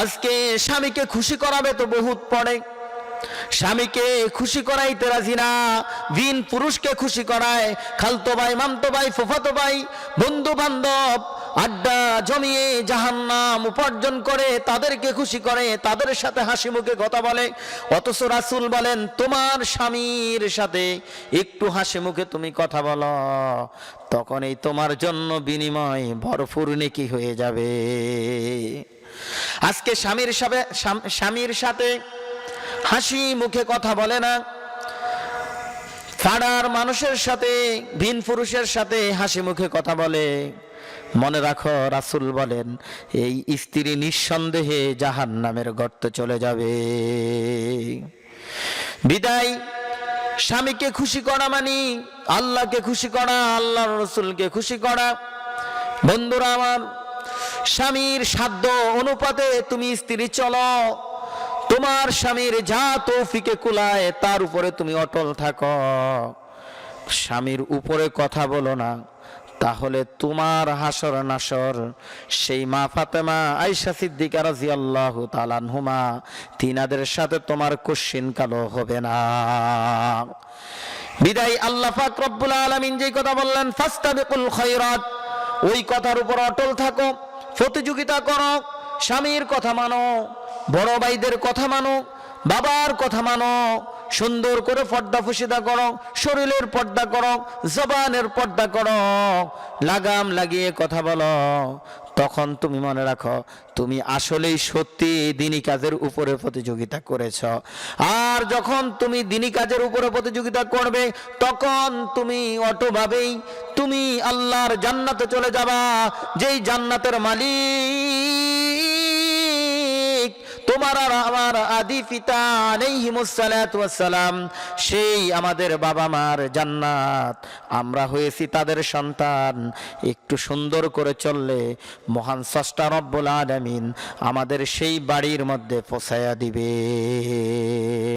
আজকে স্বামীকে খুশি করাবে তো বহুত পড়ে স্বামীকে খুশি করাইতে রাজি না, ভিন পুরুষকে খুশি করায়, খালতো ভাই, মামতো ভাই, ফুফাতো ভাই বন্ধু বান্ধব আড্ডা জমিয়ে জাহান্নাম উপার্জন করে, তাদেরকে খুশি করে, তাদের সাথে হাসি মুখে কথা বলে। অথচ রাসুল বলেন, তোমার স্বামীর সাথে একটু হাসি মুখে তুমি কথা বলো তখন এই তোমার জন্য বিনিময় ভরপুর নেকি হয়ে যাবে। আজকে স্বামীর সাথে স্বামীর সাথে হাসি মুখে কথা বলে না। পাড়ার মানুষের সাথে, ভিন পুরুষের সাথে হাসি মুখে কথা বলে। মনে রাখো, রাসুল বলেন, এই স্ত্রী নিঃসন্দেহে জাহান নামের গর্তে চলে যাবে। বিদায়, স্বামীকে খুশি করা মানি, আল্লাহকে খুশি করা, আল্লাহর রসুলকে খুশি করা। বন্ধুরা আমার স্বামীর সাধ্য অনুপাতে তুমি স্ত্রী চলো। তোমার স্বামীর যা তৌফিকে কুলায়, তার উপরে তুমি অটল থাকো। স্বামীর উপরে কথা বলো না, তাহলে তোমার হাসর নাসর, সেই মা ফাতেমা আয়সা সিদ্দিকা রাজিয়াল্লাহু তালানহুমা তিনাদের সাথে তোমার কোশ্চিন কালো হবে না। বিদায়, আল্লাহ পাক রব্বুল আলামিন যেই কথা বললেন, ফাস্তাবিকুল খায়রাত ওই কথার উপর অটল থাকো, প্রতিযোগিতা করো, স্বামীর কথা মানো, বড় ভাইদের কথা মানো, বাবার কথা মানো, সুন্দর করে পর্দা ফুসিদা করো, শরীরের পর্দা করো, জবানের পর্দা করো, লাগাম লাগিয়ে কথা বলো। তখন তুমি মনে রাখো, তুমি আসলেই সত্যি দিনী কাজের উপরে প্রতিযোগিতা করেছ। আর যখন তুমি দিনী কাজের উপরে প্রতিযোগিতা করবে, তখন তুমি অটোভাবেই তুমি আল্লাহর জান্নাতে চলে যাবা। যেই জান্নাতের মালিক তোমার আর আমার আদি পিতা সালাম, সেই আমাদের বাবা মার জান্নাত। আমরা হয়েছি তাদের সন্তান। একটু সুন্দর করে চললে মহান স্রষ্টা রব্বুল আলামিন আমাদের সেই বাড়ির মধ্যে পৌঁছায়া দিবে।